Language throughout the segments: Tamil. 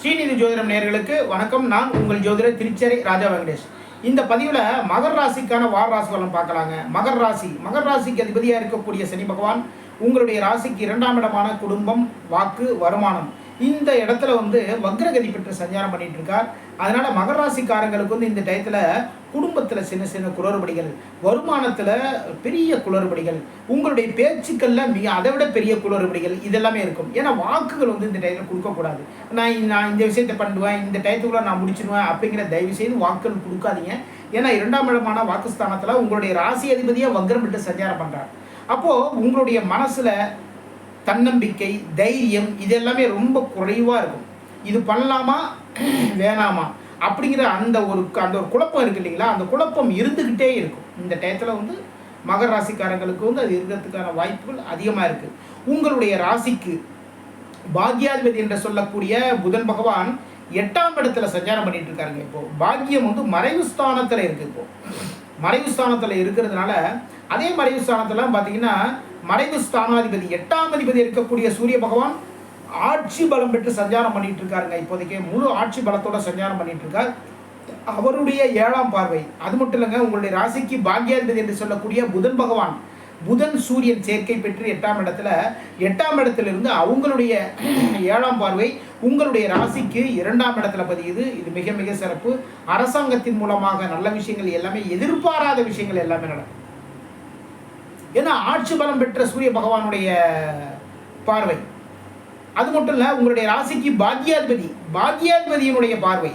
ஸ்ரீநிதி ஜோதிடம் நேயர்களுக்கு வணக்கம். நான் உங்கள் ஜோதிடர் திருச்சேரி ராஜா வெங்கடேஷ். இந்த பதிவில் மகர் ராசிக்கான வார ராசி பலன் பார்க்கலாங்க. மகர் ராசி. மகர் ராசிக்கு அதிபதியாக இருக்கக்கூடிய சனி பகவான் உங்களுடைய ராசிக்கு இரண்டாம் இடமான குடும்பம் வாக்கு வருமானம். இந்த இடத்துல வந்து வக்ரகதி பெற்று சஞ்சாரம் பண்ணிட்டு இருக்கார். அதனால மகர ராசிக்காரங்களுக்கு வந்து இந்த டயத்தில் குடும்பத்தில் சின்ன சின்ன குளறுபடிகள் வருமானத்தில் பெரிய குளறுபடிகள் உங்களுடைய பேச்சுக்கள்ல மிக அதை விட பெரிய குளறுபடிகள் இதெல்லாமே இருக்கும். ஏன்னா வாக்குகள் வந்து இந்த டயத்தில் கொடுக்கக்கூடாது நான் நான் இந்த விஷயத்தை பண்ணுவேன் இந்த டயத்துக்குள்ள நான் முடிச்சிடுவேன் அப்படிங்கிற தயவு செய்து வாக்குகள் கொடுக்காதீங்க. ஏன்னா இரண்டாம் இடமான வாக்குஸ்தானத்தில் உங்களுடைய ராசி அதிபதியாக வக்ரம் விட்டு சஞ்சாரம் பண்ணுறார் அப்போது உங்களுடைய மனசில் தன்னம்பிக்கை தைரியம் இது எல்லாமே ரொம்ப குறைவாக இருக்கும். இது பண்ணலாமா? வேணாமா? அப்படிங்கிற அந்த ஒரு அந்த ஒரு குழப்பம் இருக்கு இல்லைங்களா? அந்த குழப்பம் இருந்துக்கிட்டே இருக்கும். இந்த டயத்தில் வந்து மகர ராசிக்காரங்களுக்கு வந்து அது இருக்கிறதுக்கான வாய்ப்புகள் அதிகமாக இருக்குது உங்களுடைய ராசிக்கு பாக்யாதிபதி என்று சொல்லக்கூடிய புதன் பகவான் எட்டாம் இடத்துல சஞ்சாரம் பண்ணிட்டு இருக்காருங்க இப்போ. பாக்கியம் வந்து மறைவு ஸ்தானத்தில் இருக்கு இப்போ. மறைவு ஸ்தானத்தில் இருக்கிறதுனால அதே மறைவு ஸ்தானத்துல பார்த்தீங்கன்னா மறைவு ஸ்தானாதிபதி எட்டாம் அதிபதி இருக்கக்கூடிய சூரிய பகவான் ஆட்சி பலம் பெற்று சஞ்சாரம் பண்ணிட்டு இருக்காருங்க. இப்போதைக்கு முழு ஆட்சி பலத்தோட சஞ்சாரம் பண்ணிட்டு இருக்கார். அவருடைய ஏழாம் பார்வை அது மட்டும் இல்லைங்க உங்களுடைய ராசிக்கு பாக்யாதிபதி என்று சொல்லக்கூடிய புதன் பகவான். புதன் சூரியன் சேர்க்கை பெற்று எட்டாம் இடத்துல எட்டாம் இடத்திலிருந்து அவங்களுடைய ஏழாம் பார்வை உங்களுடைய ராசிக்கு இரண்டாம் இடத்துல பதியுது. இது மிக மிக சிறப்பு. அரசாங்கத்தின் மூலமாக நல்ல விஷயங்கள் எல்லாமே எதிர்பாராத விஷயங்கள் எல்லாமே நடக்கும். ஏன்னா ஆட்சி பலம் பெற்ற சூரிய பகவானுடைய பார்வை. அது மட்டும் இல்லை உங்களுடைய ராசிக்கு பாக்யாதிபதி பாக்யாதிபதியினுடைய பார்வை.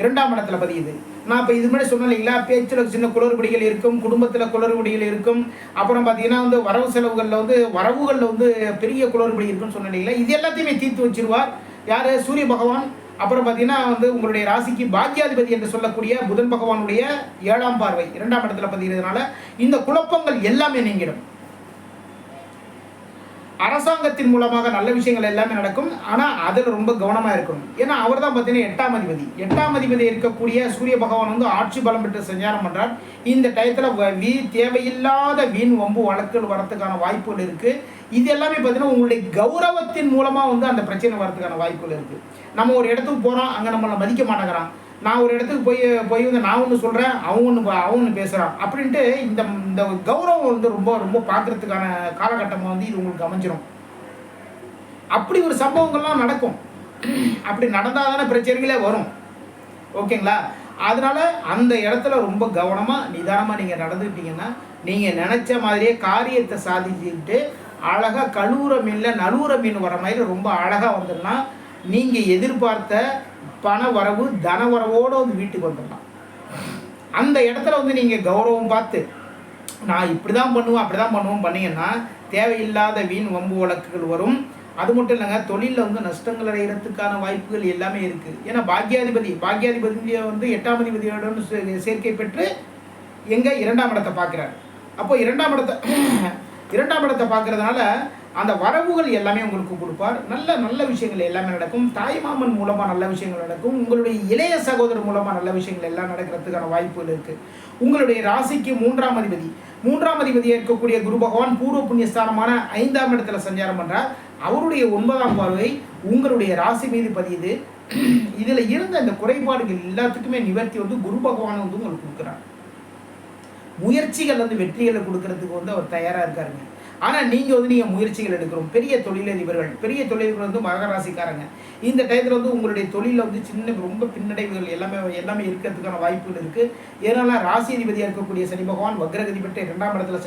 இரண்டாம் இடத்துல பதியுது. நான் இப்போ இது முன்னாடி சொன்னேன் இல்லைங்களா பேச்சில் சின்ன குளறுபடிகள் இருக்கும் குடும்பத்தில் குளறுபடிகள் இருக்கும். அப்புறம் பார்த்தீங்கன்னா வந்து வரவு செலவுகளில் வந்து வரவுகளில் வந்து பெரிய குளறுபடி இருக்குன்னு சொன்னேன் இல்லைங்களா இது எல்லாத்தையுமே தீர்த்து வச்சிருவார். யார்? சூரிய பகவான். அப்புறம் பார்த்தீங்கன்னா வந்து உங்களுடைய ராசிக்கு பாக்யாதிபதி என்று சொல்லக்கூடிய புதன் பகவானுடைய ஏழாம் பார்வை இரண்டாம் இடத்துல பதிகிறதுனால இந்த குழப்பங்கள் எல்லாமே நீங்கிடும். அரசாங்கத்தின் மூலமாக நல்ல விஷயங்கள் எல்லாமே நடக்கும். ஆனால் அதில் ரொம்ப கவனமாக இருக்கணும். ஏன்னா அவர் தான் பார்த்தீங்கன்னா எட்டாம் அதிபதி. எட்டாம் அதிபதி இருக்கக்கூடிய சூரிய பகவான் வந்து ஆட்சி பலம் பெற்று சஞ்சாரம் பண்ணுறார் இந்த டயத்தில் வீ தேவையில்லாத வீண் வம்பு வழக்குகள் வரத்துக்கான வாய்ப்புகள் இருக்குது இது எல்லாமே பார்த்தீங்கன்னா உங்களுடைய கௌரவத்தின் மூலமாக வந்து அந்த பிரச்சனை வரதுக்கான வாய்ப்புகள் இருக்குது நம்ம ஒரு இடத்துக்கு போகிறோம் அங்கே நம்மளை மதிக்க மாட்டேங்கிறான். நான் ஒரு இடத்துக்கு போய் போய் வந்து நான் ஒன்று சொல்கிறேன் அவன் ஒன்று அவன் ஒன்று பேசுகிறான் அப்படின்ட்டு இந்த இந்த கௌரவம் வந்து ரொம்ப ரொம்ப பார்க்கறதுக்கான காலகட்டமாக வந்து இது உங்களுக்கு அமைஞ்சிரும். அப்படி ஒரு சம்பவங்கள்லாம் நடக்கும். அப்படி நடந்தால் தானே பிரச்சனைகளே வரும். ஓகேங்களா? அதனால் அந்த இடத்துல ரொம்ப கவனமாக நிதானமாக நீங்கள் நடந்துக்கிட்டீங்கன்னா நீங்கள் நினச்ச மாதிரியே காரியத்தை சாதிச்சுக்கிட்டு அழகாக கழுவுற மீனில் நழுவுற மீன் வர மாதிரி ரொம்ப அழகாக வந்துடனா நீங்கள் எதிர்பார்த்த பண வரவு தன வரவோடு வந்து வீட்டுக்கு வந்துடலாம். அந்த இடத்துல வந்து நீங்கள் கௌரவம் பார்த்து நான் இப்படி தான் பண்ணுவோம் அப்படி தான் பண்ணுவோம் பண்ணீங்கன்னா தேவையில்லாத வீண் வம்பு வழக்குகள் வரும். அது மட்டும் இல்லைங்க தொழிலில் வந்து நஷ்டங்கள் அடைகிறதுக்கான வாய்ப்புகள் எல்லாமே இருக்குது ஏன்னா பாக்யாதிபதி பாக்யாதிபதியை வந்து எட்டாம் அதிபதியோட சேர்க்கை பெற்று எங்கே இரண்டாம் இடத்தை பார்க்குறாரு. அப்போ இரண்டாம் இடத்தை இரண்டாம் இடத்தை பார்க்குறதுனால அந்த வரவுகள் எல்லாமே உங்களுக்கு கொடுப்பார். நல்ல நல்ல விஷயங்கள் எல்லாமே நடக்கும். தாய்மாமன் மூலமாக நல்ல விஷயங்கள் நடக்கும். உங்களுடைய இளைய சகோதரர் மூலமாக நல்ல விஷயங்கள் எல்லாம் நடக்கிறதுக்கான வாய்ப்புகள் இருக்குது உங்களுடைய ராசிக்கு மூன்றாம் அதிபதி. மூன்றாம் அதிபதியாக இருக்கக்கூடிய குரு பகவான் பூர்வ புண்ணியஸ்தானமான ஐந்தாம் இடத்துல சஞ்சாரம் பண்ணுறார் அவருடைய ஒன்பதாம் பார்வை உங்களுடைய ராசி மீது பதியுது. இதில் இருந்த அந்த குறைபாடுகள் எல்லாத்துக்குமே நிவர்த்தி வந்து குரு பகவான் வந்து உங்களுக்கு கொடுக்குறார். முயற்சிகள் வந்து வெற்றிகளை கொடுக்கறதுக்கு வந்து அவர் தயாராக இருக்காருங்க. ஆனால் நீங்கள் வந்து நீங்கள் முயற்சிகள் எடுக்கிறோம் பெரிய தொழிலதிபர்கள் பெரிய தொழிலதிபர்கள் வந்து மகராசிக்காரங்க இந்த டயத்தில் வந்து உங்களுடைய தொழிலில் வந்து சின்ன ரொம்ப பின்னடைவுகள் எல்லாமே எல்லாமே இருக்கிறதுக்கான வாய்ப்புகள் இருக்குது ஏன்னா ராசி அதிபதியாக இருக்கக்கூடிய சனி பகவான் வக்ரகதி பெற்று இரண்டாம் இடத்துல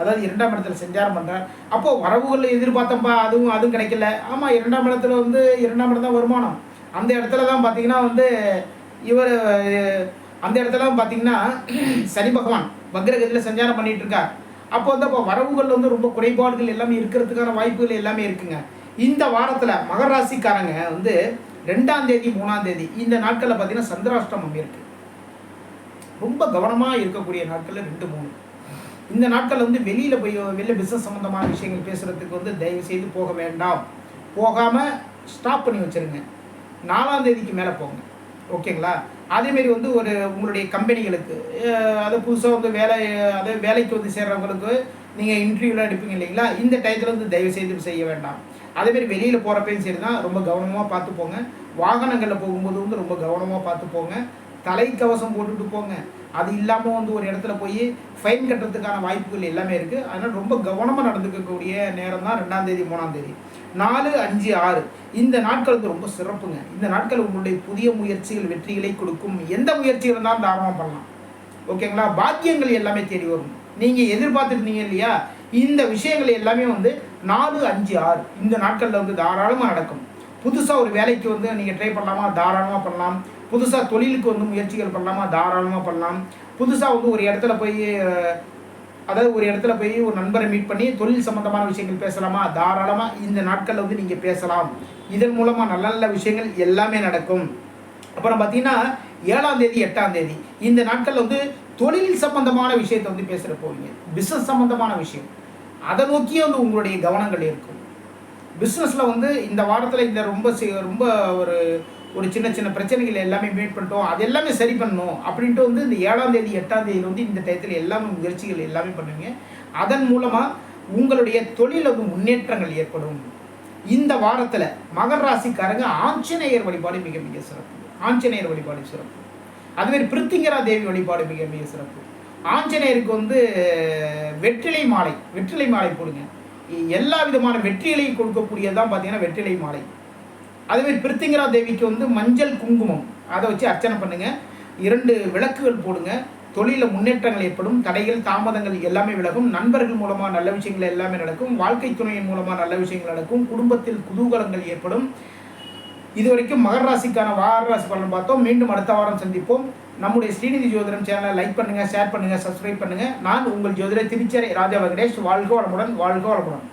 அதாவது இரண்டாம் இடத்துல செஞ்சாரம் பண்ணுறார் அப்போது வரவுகள் எதிர்பார்த்தம்பா அதுவும் அதுவும் கிடைக்கல. ஆமாம் இரண்டாம் இடத்துல வந்து இரண்டாம் இடம் தான் வருமானம். அந்த இடத்துல தான் பார்த்தீங்கன்னா வந்து இவர் அந்த இடத்துல பார்த்தீங்கன்னா சனி பகவான் வக்ரகதியில் சஞ்சாரம் பண்ணிகிட்டு இருக்கார். அப்போ வந்து அப்போ வரவுகள் வந்து ரொம்ப குறைபாடுகள் எல்லாமே இருக்கிறதுக்கான வாய்ப்புகள் எல்லாமே இருக்குங்க. இந்த வாரத்தில் மகர ராசிக்காரங்க வந்து ரெண்டாம் தேதி மூணாம் தேதி இந்த நாட்களில் பார்த்தீங்கன்னா சந்திராஷ்டமம் இருக்கு. ரொம்ப கவனமாக இருக்கக்கூடிய நாட்களில் ரெண்டு மூணு. இந்த நாட்களில் வந்து வெளியில் போய் வெளில பிஸ்னஸ் சம்மந்தமான விஷயங்கள் பேசுகிறதுக்கு வந்து தயவு செய்து போக வேண்டாம். போகாமல் ஸ்டாப் பண்ணி வச்சுருங்க. நாலாம் தேதிக்கு மேலே போங்க. ஓகேங்களா? அதேமாரி வந்து ஒரு உங்களுடைய கம்பெனிகளுக்கு அது புதுசாக வந்து வேலை அது வேலைக்கு வந்து சேர்றவங்களுக்கு நீங்கள் இன்டர்வியூலாம் எடுப்பீங்க இல்லைங்களா? இந்த டயத்தில் வந்து தயவு செய்து செய்ய வேண்டாம். அதேமாரி வெளியில் போகிறப்பையும் சரி தான் ரொம்ப கவனமாக பார்த்து போங்க வாகனங்களில் போகும்போது வந்து ரொம்ப கவனமாக பார்த்து போங்க தலைக்கவசம் போட்டுட்டு போங்க. அது இல்லாமல் வந்து ஒரு இடத்துல போய் ஃபைன் கட்டுறதுக்கான வாய்ப்புகள் எல்லாமே இருக்குது அதனால் ரொம்ப கவனமாக நடந்துக்கக்கூடிய நேரம் தான் ரெண்டாம் தேதி மூணாம் தேதி. நாலு அஞ்சு ஆறு. இந்த நாட்களுக்கு ரொம்ப சிறப்புங்க. இந்த நாட்கள் உங்களுடைய புதிய முயற்சிகள் வெற்றிகளை கொடுக்கும். எந்த முயற்சி இருந்தாலும் தாராளமாக பண்ணலாம். ஓகேங்களா பாக்கியங்கள் எல்லாமே தேடி வரும். நீங்கள் எதிர்பார்த்துருந்தீங்க இல்லையா? இந்த விஷயங்கள் எல்லாமே வந்து நாலு அஞ்சு ஆறு. இந்த நாட்களில் வந்து தாராளமாக நடக்கும். புதுசாக ஒரு வேலைக்கு வந்து நீங்கள் ட்ரை பண்ணலாமா? தாராளமாக பண்ணலாம். புதுசாக தொழிலுக்கு வந்து முயற்சிகள் பண்ணலாமா? தாராளமாக பண்ணலாம். புதுசாக வந்து ஒரு இடத்துல போய் அதாவது ஒரு இடத்துல போய் ஒரு நண்பரை மீட் பண்ணி தொழில் சம்மந்தமான விஷயங்கள் பேசலாமா? தாராளமாக இந்த நாட்களில் வந்து நீங்கள் பேசலாம். இதன் மூலமாக நல்ல நல்ல விஷயங்கள் எல்லாமே நடக்கும். அப்புறம் பார்த்தீங்கன்னா ஏழாம் தேதி எட்டாம் தேதி. இந்த நாட்களில் வந்து தொழில் சம்பந்தமான விஷயத்தை வந்து பேசுகிற போவீங்க. பிஸ்னஸ் சம்பந்தமான விஷயம். அதை நோக்கியே வந்து உங்களுடைய கவனங்கள் இருக்கும். பிஸ்னஸில் வந்து இந்த வாரத்தில் இந்த ரொம்ப ரொம்ப ஒரு ஒரு சின்ன சின்ன பிரச்சனைகள் எல்லாமே மீட் பண்ணிட்டோம். அது எல்லாமே சரி பண்ணணும் அப்படின்ட்டு வந்து இந்த ஏழாம் தேதி எட்டாம் தேதியில் வந்து இந்த டயத்தில் எல்லாமே முயற்சிகள் எல்லாமே பண்ணுவீங்க. அதன் மூலமாக உங்களுடைய தொழில் வந்து முன்னேற்றங்கள் ஏற்படும். இந்த வாரத்தில் மகர ராசிக்காரங்க ஆஞ்சநேயர் வழிபாடு மிக மிக சிறப்பு. ஆஞ்சநேயர் வழிபாடு சிறப்பு. அதுமாரி பிருத்திங்கரா தேவி வழிபாடு மிக மிக சிறப்பு. ஆஞ்சநேயருக்கு வந்து வெற்றிலை மாலை வெற்றிலை மாலை போடுங்க. எல்லா விதமான வெற்றிகளை கொடுக்கக்கூடியதான் பார்த்தீங்கன்னா வெற்றிலை மாலை. அதுமாரி பிருத்திங்கரா தேவிக்கு வந்து மஞ்சள் குங்குமம். அதை வச்சு அர்ச்சனை பண்ணுங்கள் இரண்டு விளக்குகள் போடுங்க. தொழிலில் முன்னேற்றங்கள் ஏற்படும். தடைகள் தாமதங்கள் எல்லாமே விலகும். நண்பர்கள் மூலமாக நல்ல விஷயங்கள் எல்லாமே நடக்கும். வாழ்க்கை துணையின் மூலமாக நல்ல விஷயங்கள் நடக்கும். குடும்பத்தில் குதூகலங்கள் ஏற்படும். இதுவரைக்கும் மகர ராசிக்கான வார ராசி பலன் பார்த்தோம். மீண்டும் அடுத்த வாரம் சந்திப்போம். நம்முடைய ஸ்ரீநிதி ஜோதிடம் சேனலை லைக் பண்ணுங்க ஷேர் பண்ணுங்கள் சப்ஸ்கிரைப் பண்ணுங்கள் நான் உங்கள் ஜோதிடர் திருச்சேரை ராஜா வெங்கடேஷ். வாழ்க வளமுடன் வாழ்க வளமுடன்.